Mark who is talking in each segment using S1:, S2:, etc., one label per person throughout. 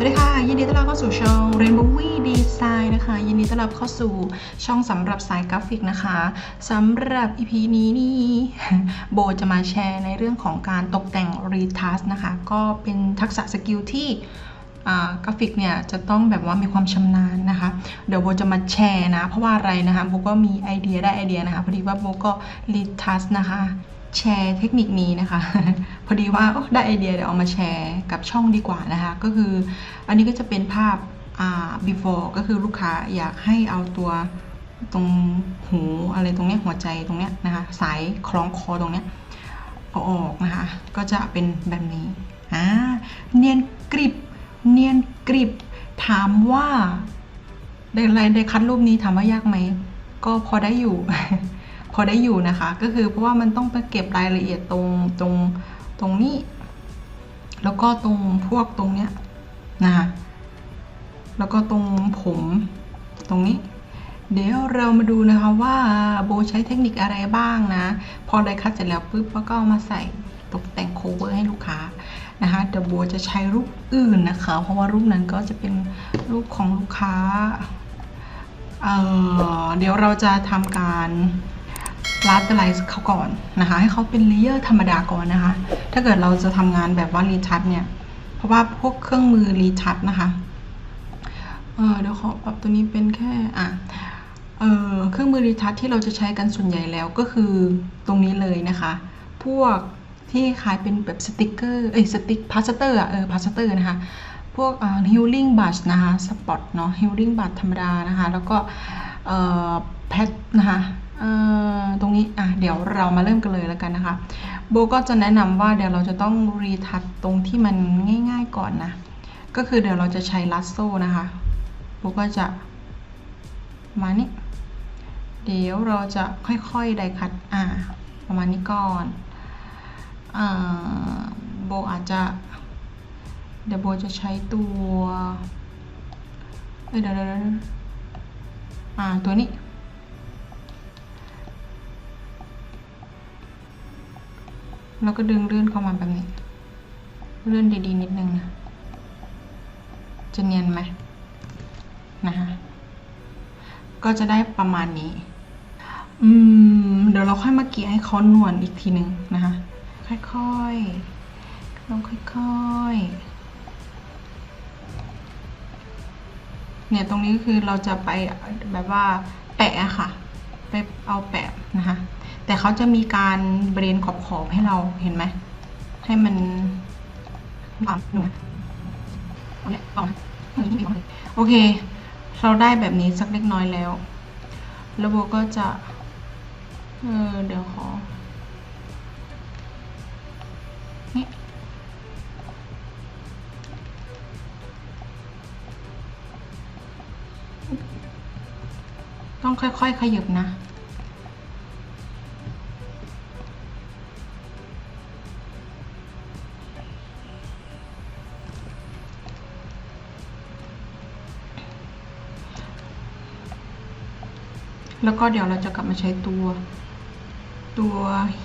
S1: สวัสดีค่ะ ยินดีต้อนรับเข้าสู่ช่อง Rainbow w Design นะคะ ยินดีต้อนรับเข้าสู่ช่องสำหรับสายกราฟิกนะคะสำหรับ EP นี้นี่โบจะมาแชร์ในเรื่องของการตกแต่ง Retouch นะคะ ก็เป็นทักษะสกิลที่กราฟิกเนี่ยจะต้องแบบว่ามีความชำนาญนะคะ เดี๋ยวโบจะมาแชร์นะ เพราะว่าอะไรนะคะโบก็มีไอเดียได้ไอเดียนะคะพอดีว่าโบก็รีทัชนะคะ แชร์เทคนิคนี้นะคะ พอดีว่าได้ไอเดียเดี๋ยวเอามาแชร์กับช่องดีกว่านะคะ ก็คืออันนี้ก็จะเป็นภาพ before ก็คือลูกค้าอยากให้เอาตัวตรงหูอะไรตรงเนี้ยหัวใจตรงเนี้ยนะคะ สายคล้องคอตรงเนี้ยเอาออกนะคะ ก็จะเป็นแบบนี้อ่าเนียนกริบเนียนกริบถามว่าได้ไรได้คัดรูปนี้ถามว่ายากไหม ก็พอได้อยู่ อได้อยู่นะคะ ก็คือเพราะว่ามันต้องไปเก็บรายละเอียดตรงตรงตรงนี้ แล้วก็ตรงพวกตรงเนี้ยนะคะแล้วก็ตรงผมตรงนี้ เดี๋ยวเรามาดูนะคะว่าโบใช้เทคนิคอะไรบ้างนะ พอได้คัดเสร็จแล้วปุ๊บก็เอามาใส่ตกแต่งโคเวอร์ให้ลูกค้านะคะเดี๋ยวโบจะใช้รูปอื่นนะคะ เพราะว่ารูปนั้นก็จะเป็นรูปของลูกค้าเเดี๋ยวเราจะทำการ รัดไลซ์เขาก่อนนะคะ ให้เขาเป็นเลเยอร์ธรรมดาก่อนนะคะ ถ้าเกิดเราจะทำงานแบบว่ารีทัชเนี่ย เพราะว่าพวกเครื่องมือรีทัชนะคะ เออเดี๋ยวขอปรับตัวนี้เป็นแค่อะเออเครื่องมือรีทัชที่เราจะใช้กันส่วนใหญ่แล้วก็คือตรงนี้เลยนะคะ พวกที่คล้ายเป็นแบบสติกเกอร์เอ้ยสติกพาสเตอร์อะเออพาสเตอร์นะคะ พวกอ่าฮิลลิ่งบัชนะคะสปอตเนาะฮิลลิ่งบัชธรรมดานะคะ แล้วก็เอ่อแพทนะคะ ตรงนี้อะเดี๋ยวเรามาเริ่มกันเลยแล้วกันนะคะโบก็จะแนะนำว่าเดี๋ยวเราจะต้องรีทัชตรงที่มันง่าย ๆก่อนนะ ก็คือเดี๋ยวเราจะใช้ลัสโซ่นะคะโบก็จะมานี้เดี๋ยวเราจะค่อยๆไดคัดอ่าประมาณนี้ก่อนอ่าโบอาจจะ เดี๋ยวโบจะใช้ตัวเอ้ยเดี๋ยวเดี๋ยวเดี๋ยวอ่าตัวนี้ แล้วก็ดึงเลื่อนเข้ามาแบบนี้ เลื่อนดีๆนิดนึงนะ จะเนียนไหมนะคะก็จะได้ประมาณนี้ อืม เดี๋ยวเราค่อยมาเกี่ยให้เขานวลอีกทีหนึ่งนะคะ ค่อยๆลองค่อยๆ เนี่ยตรงนี้คือเราจะไปแบบว่าแปะอะค่ะ ไปเอาแปะนะคะ แต่เขาจะมีการเบรนขอบๆให้เราเห็นไหม ให้มันตามดูนะเอาเนี่ยเอาโอเค เราได้แบบนี้สักเล็กน้อยแล้ว แล้วโบก็จะ เออเดี๋ยวขอนี่ต้องค่อยๆ ขยับนะ แล้วก็เดี๋ยวเราจะกลับมาใช้ตัว ตัว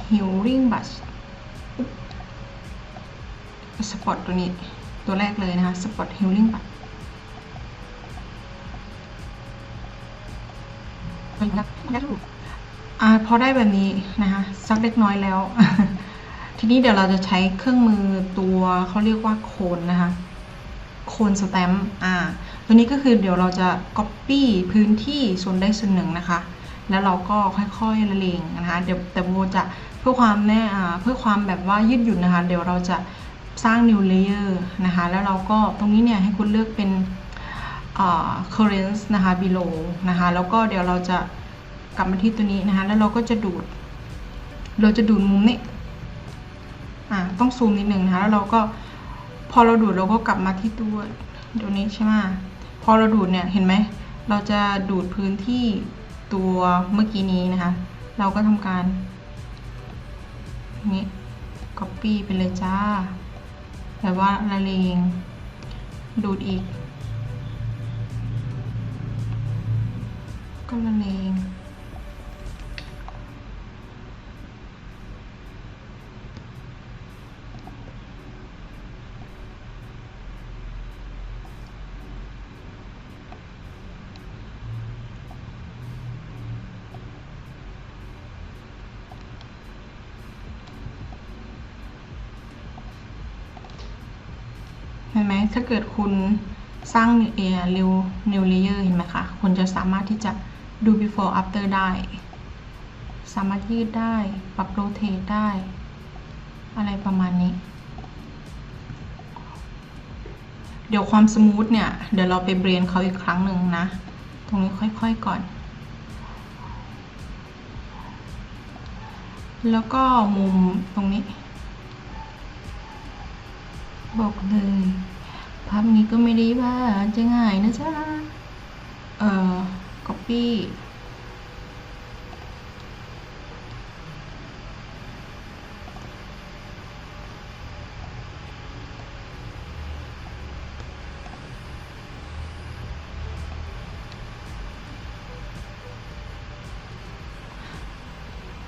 S1: healing brush สปอตตัวนี้ ตัวแรกเลยนะคะสปอต healing brush อ่าพอได้แบบนี้นะคะ สักเล็กน้อยแล้ว ทีนี้เดี๋ยวเราจะใช้เครื่องมือตัวเขาเรียกว่าโคนนะคะ โคนสแตมป์อ่า ตัวนี้ก็คือเดี๋ยวเราจะ copy พื้นที่ส่วนใดส่วนหนึ่งนะคะ แล้วเราก็ค่อยๆละเลงนะคะเดี๋ยวแต่โบจะเพื่อความแน่อ่าเพื่อความแบบว่ายืดหยุ่นนะคะ เดี๋ยวเราจะสร้าง new layer นะคะ แล้วเราก็ตรงนี้เนี่ยให้คุณเลือกเป็นอ่า currents นะคะ below นะคะ แล้วก็เดี๋ยวเราจะกลับมาที่ตัวนี้นะคะ แล้วเราก็จะดูด เราจะดูดมุมนี้อ่าต้องซูมนิดหนึ่งนะคะ แล้วเราก็พอเราดูดเราก็กลับมาที่ตัวตัวนี้ใช่ไหม พอเราดูดเนี่ยเห็นไหม เราจะดูดพื้นที่ตัวเมื่อกี้นี้นะคะ เราก็ทำการนี้ copy ไปเลยจ้าแต่ว่าละเลงดูดอีก ก็ละเลง ไหมถ้าเกิดคุณสร้าง new a new new layer เห็นไหมคะคุณจะสามารถที่จะดู before after ได้ สามารถยืดได้ ปรับ rotate ได้ อะไรประมาณนี้ เดี๋ยวความสมูทเนี่ย เดี๋ยวเราไปเบรนเขาอีกครั้งหนึ่งนะ ตรงนี้ค่อยๆก่อน แล้วก็มุมตรงนี้ บอกเลยาพนี้ก็ไม่ได้ว่าจะง่ายนะจ๊ะ เอ่อ copy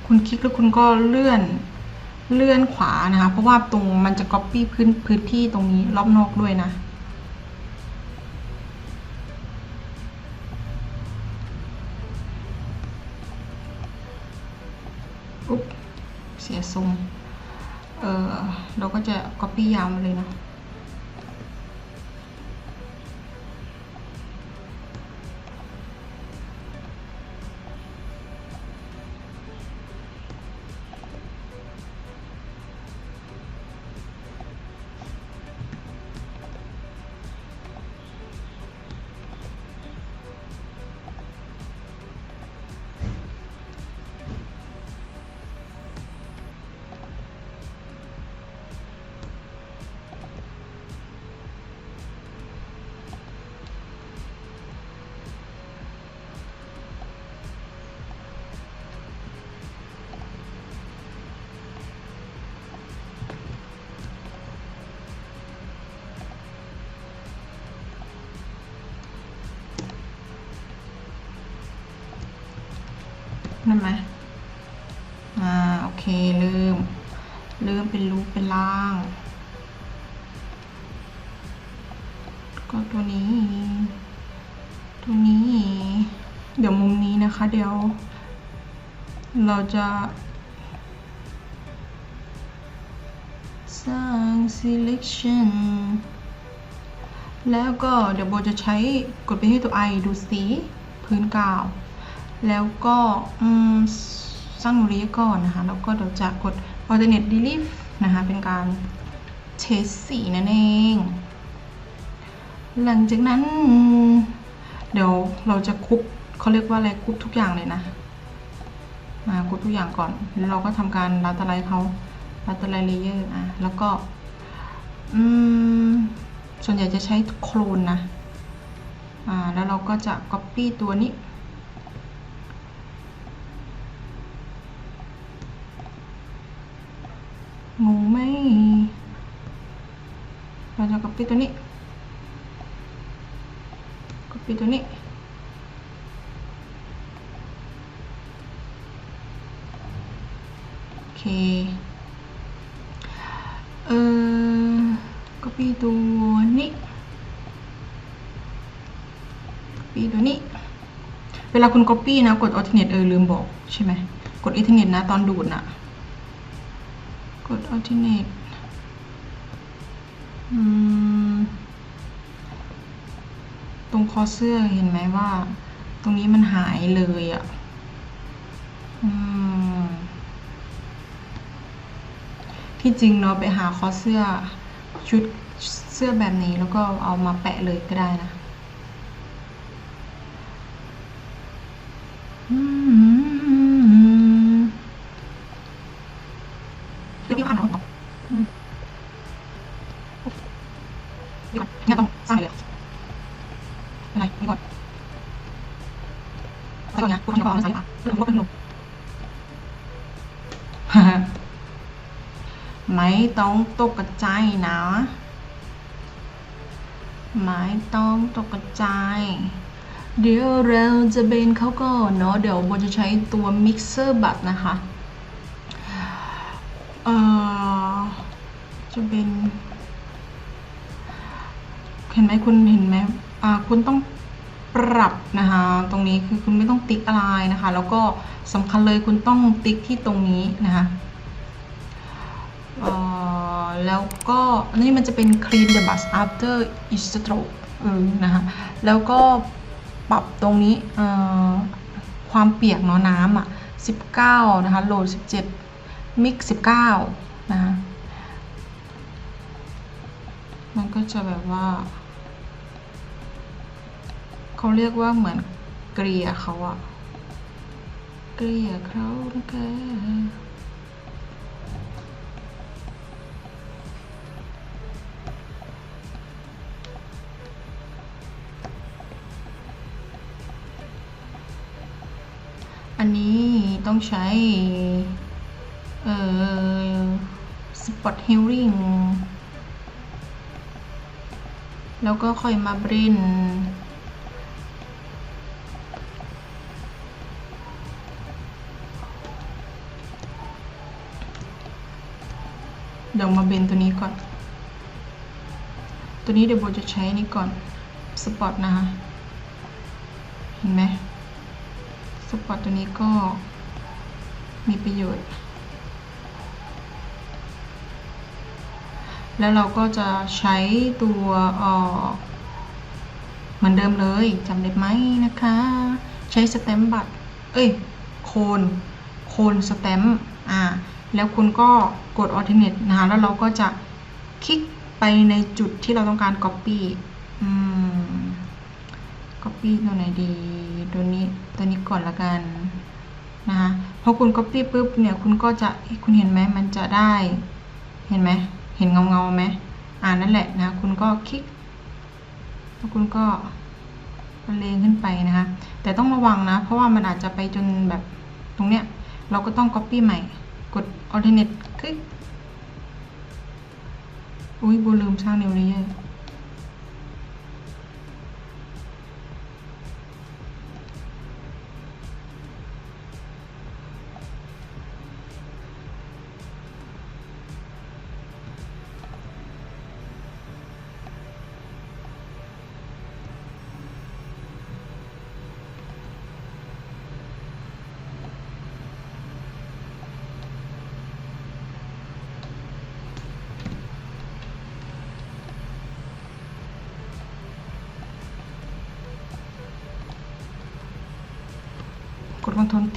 S1: คุณคลิกแล้วคุณก็เลื่อนเลื่อนขวานะคะ เพราะว่าตรงมันจะ copy พื้นพื้นที่ตรงนี้รอบนอกด้วยนะ เราก็จะ copy ยาวมาเลยนะ นั่นไหมอ่าโอเคเริ่ม เริ่มเป็นรูปเป็นร่าง ก็ตัวนี้ ตัวนี้ เดี๋ยวมุมนี้นะคะ เดี๋ยว เราจะสร้าง selection แล้วก็เดี๋ยวโบจะใช้กดไปที่ตัว i ดูสีพื้นกาว แล้วก็สร้างนูเรียก่อนนะคะ แล้วก็เดี๋ยวจะกด alternate relief นะคะ เป็นการเทสสีนั่นเอง หลังจากนั้น เดี๋ยวเราจะคุบเขาเรียกว่าอะไรคุบทุกอย่างเลยนะมาคุบทุกอย่างก่อน แล้วเราก็ทำการรัดอะไรเขารัดอะไรเลเยอร์อะ แล้วก็ส่วนใหญ่จะใช้โคลนนะ อ่า แล้วเราก็จะ copy ตัวนี้ งงไหมเราจะ copy ตัวนี้ copy ตัวนี้ โอเค เอ่อ copy ตัวนี้ copy ตัวนี้ เวลาคุณ copy นะ กด alternate เออลืมบอกใช่ไหม กด alternate นะ ตอนดูดน่ะ กด alternate ตรงคอเสื้อเห็นไหมว่า ตรงนี้มันหายเลยอะ่ะที่จริงเราไปหาคอเสื้อชุดเสื้อแบบนี้แล้วก็เอามาแปะเลยก็ได้นะ ต้องตกกระจายนะ ไม่ต้องตกกระจายเดี๋ยวเราจะเบนเขาก่อนเนาะ เดี๋ยวโบจะใช้ตัวมิกเซอร์บัตนะคะ เอ่อ จะเป็นเห็นไหมคุณเห็นไหมอ่าคุณต้องปรับนะคะ ตรงนี้คือคุณไม่ต้องติ๊กอะไรนะคะ แล้วก็สำคัญเลยคุณต้องติ๊กที่ตรงนี้นะคะ เอ่อ แล้วก็อันนี้มันจะเป็น clean the bus after each stroke เออนะคะแล้วก็ปรับตรงนี้เอ่อความเปียกเนาะน้ำอะ19 นะคะโหลด 17 มิก 19 นะคะมันก็จะแบบว่า เขาเรียกว่าเหมือนเกลี่ยเขาอะเกลี่ยเขานะคะ อันนี้ต้องใช้ เอ่อ spot healing แล้วก็ค่อยมาบรินเดี๋ยวมาเบนตัวนี้ก่อน ตัวนี้เดี๋ยวโบจะใช้นี่ก่อน สปอตนะคะ เห็นไหม สปอตตัวนี้ก็มีประโยชน์ แล้วเราก็จะใช้ตัวเอ่อเหมือนเดิมเลยจำได้ไหมนะคะ ใช้สแตมป์บัตร เอ้ย โคน โคนสแตมป์อ่า แล้วคุณก็กด alternate นะคะแล้วเราก็จะคลิกไปในจุดที่เราต้องการ copy อืม copy ตัวไหนดี ตัวนี้ตัวนี้ก่อนละกันนะคะพอคุณ copy ปุ๊บเนี่ยคุณก็จะคุณเห็นไหมมันจะได้ เห็นไหมเห็นเงาเงาไหมอ่านั่นแหละนะคุณก็คลิกแล้วคุณก็เลงขึ้นไปนะคะ แต่ต้องระวังนะ เพราะว่ามันอาจจะไปจนแบบตรงเนี้ย เราก็ต้อง copy ใหม่ กด alternate คลิกอุ้ยโบลืมสร้าง new layer กด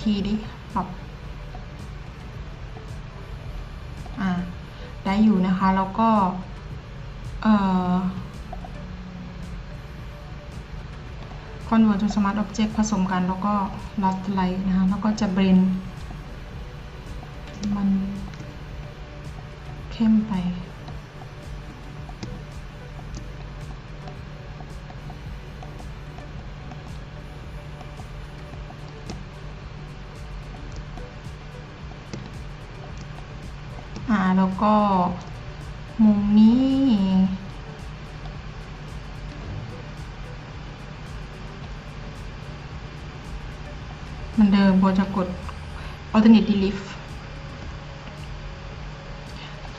S1: ทีดิปรับอ่าได้อยู่นะคะ แล้วก็เอ่อ convert to smart object ผสมกันแล้วก็ last light นะคะ แล้วก็จะ blend มันเข้มไป ก็มุมนี้ มันเดิมโบจะกด alternate delete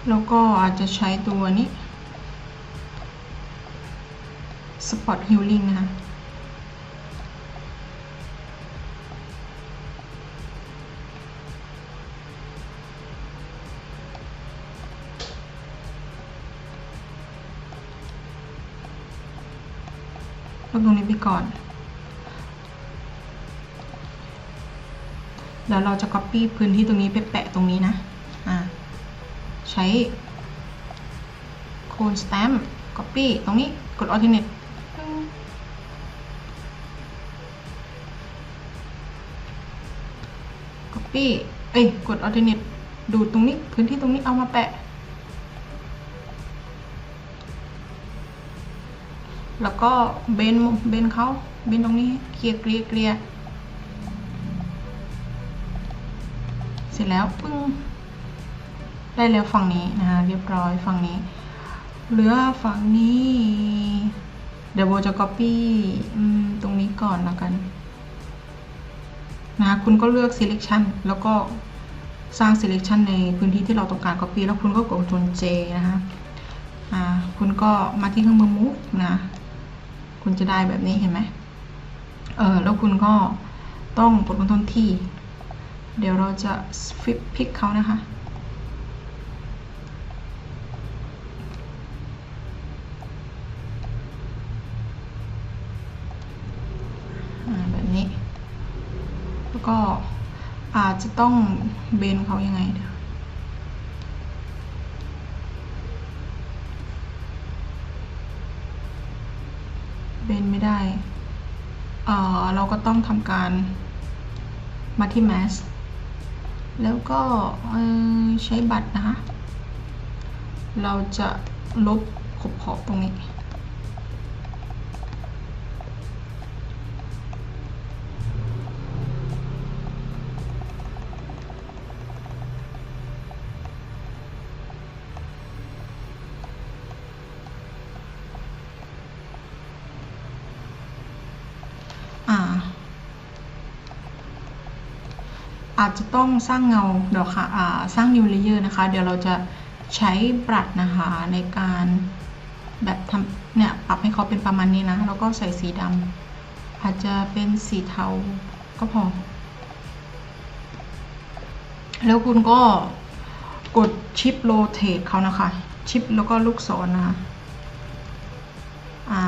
S1: แล้วก็อาจจะใช้ตัวนี้ spot healing นะคะ ตรงนี้ไปก่อน แล้วเราจะ copy พื้นที่ตรงนี้ไปแปะตรงนี้นะ อ่า ใช้ cone stamp copy ตรงนี้ กด alternate ปึ้ง copy เอ้ย กด alternate ดูตรงนี้ พื้นที่ตรงนี้เอามาแปะ แล้วก็เบนเบนเขาเบนตรงนี้เคลียร์เกลียเกลียเสร็จแล้วปึ้งได้แล้วฝั่งนี้นะคะเรียบร้อยฝั่งนี้ เหลือฝั่งนี้เดี๋ยวโบจะ copy ตรงนี้ก่อนแล้วกันนะคะคุณก็เลือก selection แล้วก็สร้าง selection ในพื้นที่ที่เราต้องการ copy แล้วคุณก็กด Ctrl J นะคะ อ่า คุณก็มาที่เครื่องมือ move นะ คุณจะได้แบบนี้เห็นไหมเออแล้วคุณก็ต้องกดคอนโทรลที่ เดี๋ยวเราจะฟิปพิกเขานะคะ แบบนี้ แล้วก็อาจจะต้องเบนเขายังไงเดี๋ยว ไม่ได้ เอ่อ เราก็ต้องทำการมาที่ Mask แล้วก็ใช้บัตรนะคะ เราจะลบขอบขอบตรงนี้ จจะต้องสร้างเงาเดี๋ยวค่ะสร้าง new layer นะคะ เดี๋ยวเราจะใช้บรัดนะคะในการแบบทำเนี่ยปรับให้เขาเป็นประมาณนี้นะ แล้วก็ใส่สีดำอาจจะเป็นสีเทาก็พอ แล้วคุณก็กดชิปโรเท e เขานะคะ ชิปแล้วก็ลูกศรนนะคะอ่า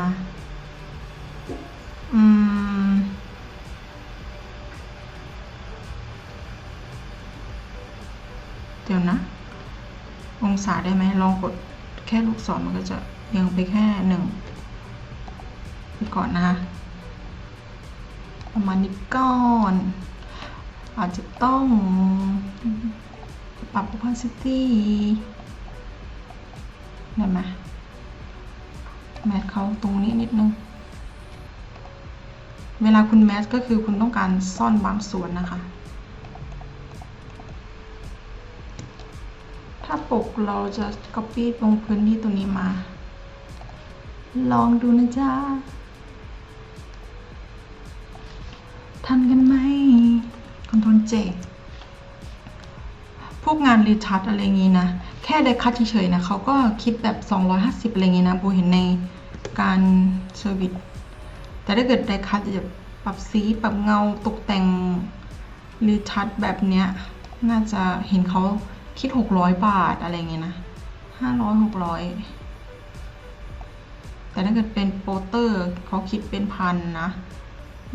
S1: ศาได้ไหมลองกดแค่ลูกศรมันก็จะยังไปแค่หนึ่งไปก่อนนะคะประมาณนี้ก่อนอาจจะต้องปรับ opacity ได้ไหมแมทเขาตรงนี้นิดนึง เวลาคุณแมสก็คือคุณต้องการซ่อนบางส่วนนะคะาปกเราจะ copy ตรงพื้นที่ตรงนี้มา ลองดูนะจ๊ะทันกันไหมคอนโทรลเจพวกงานรีทัชอะไรงี้นะ แค่ได้คัดเฉยๆนะเขาก็คิดแบบ 250 อะไรอย่างงี้นะโบเห็นในการเซอร์วิสแต่ถ้าเกิดได้คัทจะปรับสีปรับเงาตกแต่งรีทัชแบบเนี้ย น่าจะเห็นเขา คิด600บาทอะไรเงี้ยนะ500 600แต่ถ้าเกิดเป็นโปสเตอร์เขาคิดเป็นพันนะ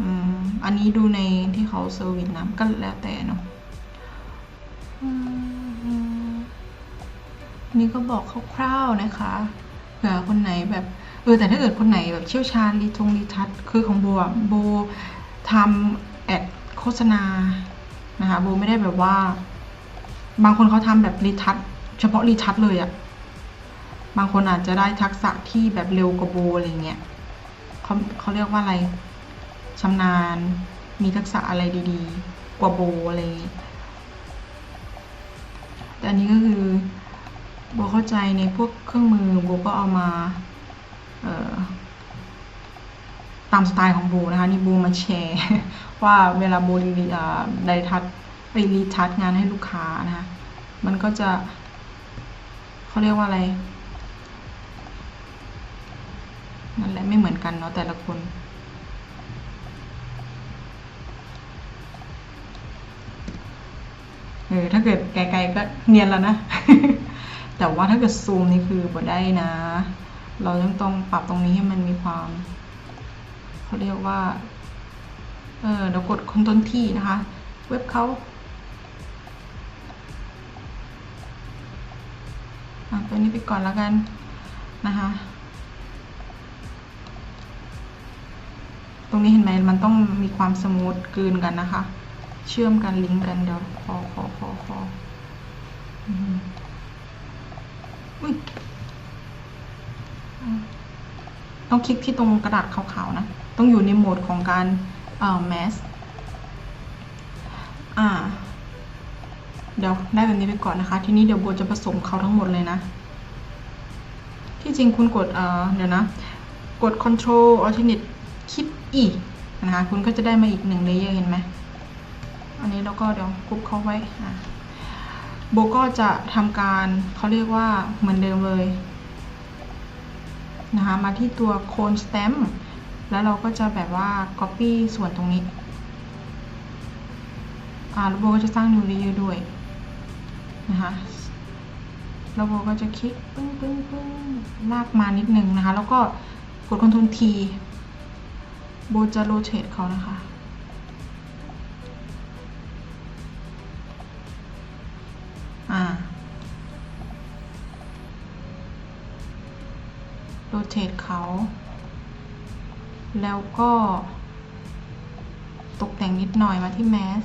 S1: อืมอันนี้ดูในที่เขาเซอร์วิสนะก็แล้วแต่เนาะนี่ก็บอกคร่าวๆนะคะเผื่อคนไหนแบบเออแต่ถ้าเกิดคนไหนแบบเชี่ยวชาญรีทงรีทัชคือของโบอะโบทำแอดโฆษณานะคะโบไม่ได้แบบว่า บางคนเขาทำแบบรีทัชเฉพาะรีทัชเลยอะบางคนอาจจะได้ทักษะที่แบบเร็วกว่าโบอะไรเงี้ยเขาเขาเรียกว่าอะไรชำนาญ มีทักษะอะไรดีๆ กว่าโบอะไรแต่อันนี้ก็คือโบเข้าใจในพวกเครื่องมือโบก็เอามาตามสไตล์ของโบนะคะนี่โบมาแชร์ ว่าเวลาโบรีไดทัช ไปรีทัชงานให้ลูกค้านะคะ มันก็จะเขาเรียกว่าอะไร นั่นแหละไม่เหมือนกันเนาะแต่ละคน เออถ้าเกิดไกลๆก็เนียนแล้วนะ แต่ว่าถ้าเกิดซูมนี่คือบ่ได้นะ เราต้องต้องปรับตรงนี้ให้มันมีความเขาเรียกว่า เออเดี๋ยวกดคอนโทรลที่นะคะ เว็บเขา อะตัวนี้ไปก่อนแล้วกันนะคะ ตรงนี้เห็นไหมมันต้องมีความสมูทกลืนกันนะคะ เชื่อมกันลิงก์กันเดี๋ยวขอขอขอขออุ้ยต้องคลิกที่ตรงกระดาษขาวๆนะ ต้องอยู่ในโหมดของการเอ่อ mass อ่า เดี๋ยวได้แบบนี้ไปก่อนนะคะ ทีนี้เดี๋ยวโบจะผสมเขาทั้งหมดเลยนะ ที่จริงคุณกดเอ่อเดี๋ยวนะ กด control alternate คลิปอีกนะคะ คุณก็จะได้มาอีกหนึ่งเลเยอร์เห็นไหม อันนี้เราก็เดี๋ยวกรุ๊ปเขาไว้อะโบก็จะทำการเขาเรียกว่าเหมือนเดิมเลยนะคะ มาที่ตัวโคนส t ตม p แล้วเราก็จะแบบว่า copy ส่วนตรงนี้ อ่าแล้วโบก็จะสร้าง new layer ด้วย นะคะแล้วโบก็จะคลิกปึ้งปึ้งปึ้งลากมานิดนึงนะคะ แล้วก็กดคอนโทรลทีโบจะโรเตทเขานะคะ อ่าโรเตทเขา แล้วก็ตกแต่งนิดหน่อยมาที่แมส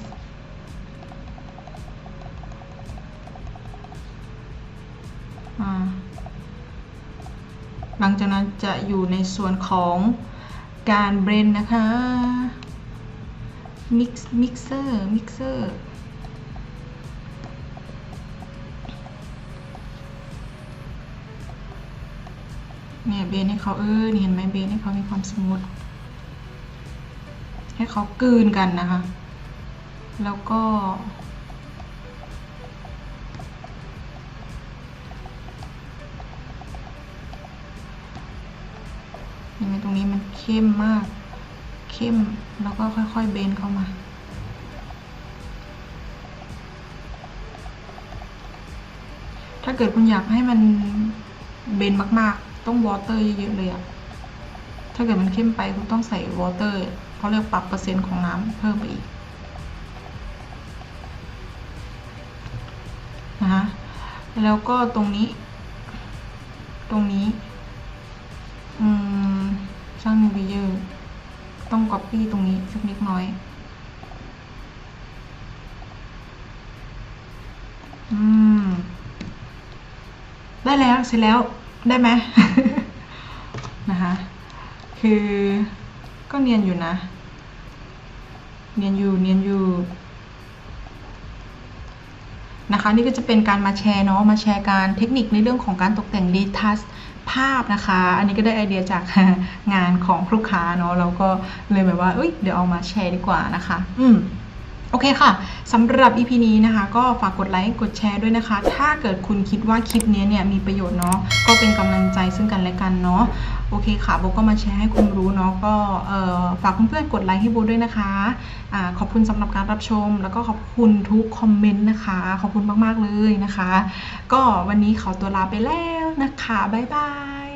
S1: หลังจากนั้นจะอยู่ในส่วนของการเบรนนะคะมิกซ์มิกเซอร์มิกเซอร์เนี่ยเบนให้เขาเออเห็นไหมเบนให้เขามีความสมูทให้เขากลืนกันนะคะ แล้วก็ รงนี้มันเข้มมาก เข้มแล้วก็ค่อยๆเบนเข้ามา ถ้าเกิดคุณอยากให้มันเบนมากๆ ต้องวอเตอร์เยอะๆเลยอะถ้าเกิดมันเข้มไปคุณต้องใส่วอเตอร์เขาเรียกปรับเปอร์เซ็นต์ของน้ำเพิ่มไปอีกนะคะแล้วก็ตรงนี้ ตรงนี้ ช่างนิวเยอร์ต้องก๊อปปี้ตรงนี้สักนิดน้อย อืม ได้แล้วเสร็จแล้วได้ไหม นะคะ คือก็เนียนอยู่นะ เนียนอยู่เนียนอยู่นะคะนี่ก็จะเป็นการมาแชร์เนาะมาแชร์การเทคนิคในเรื่องของการตกแต่งดีทัส ภาพนะคะ อันนี้ก็ได้ไอเดียจากงานของลูกค้าเนาะเราก็เลยแบบว่าเอ้ยเดี๋ยวเอามาแชร์ดีกว่านะคะ อืมโอเคค่ะ สำหรับ EP นี้นะคะ ก็ฝากกดไลค์ กดแชร์ด้วยนะคะ ถ้าเกิดคุณคิดว่าคลิปนี้เนี่ยมีประโยชน์เนาะ ก็เป็นกำลังใจซึ่งกันและกันเนาะ โอเคค่ะโบก็มาแชร์ให้คุณรู้เนาะก็ฝากเพื่อนๆกดไลค์ให้โบด้วยนะคะอขอบคุณสำหรับการรับชม แล้วก็ขอบคุณทุกคอมเมนต์นะคะ ขอบคุณมากๆเลยนะคะ ก็วันนี้ขอตัวลาไปแล้วนะคะบ๊ายบาย